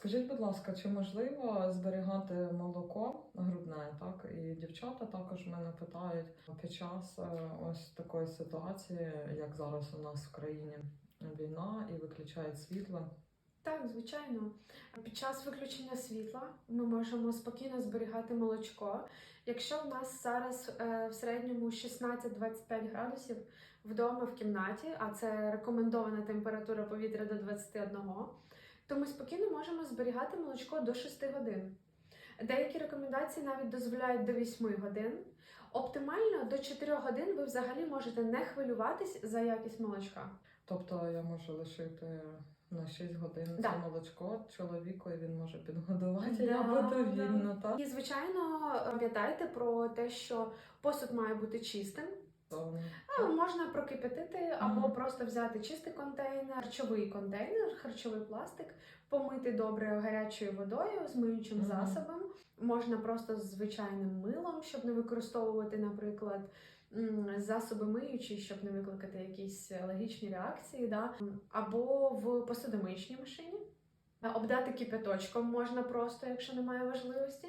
Скажіть, будь ласка, чи можливо зберігати молоко грудне? Так і дівчата також мене питають під час е, ось такої ситуації, як зараз у нас в країні війна і виключають світло. Так, звичайно. Під час виключення світла ми можемо спокійно зберігати молочко. Якщо в нас зараз е, в середньому 16-25 градусів вдома в кімнаті, а це рекомендована температура повітря до 21, то ми спокійно можемо зберігати молочко до 6 годин. Деякі рекомендації навіть дозволяють до 8 годин. Оптимально до 4 годин ви взагалі можете не хвилюватись за якість молочка. Тобто я можу лишити на 6 годин Да. це молочко чоловіку, і він може підгодувати. Да, я буду да. так? І звичайно пам'ятайте про те, що посуд має бути чистим. А, можна прокипятити або Мгм. просто взяти чистий контейнер, харчовий контейнер, харчовий пластик, помити добре гарячою водою з миючим Мгм. засобом. Можна просто з звичайним милом, щоб не використовувати, наприклад, засоби миючі, щоб не викликати якісь алергічні реакції, да? або в посудомиючній машині. Обдати кипяточком можна просто, якщо немає важливості.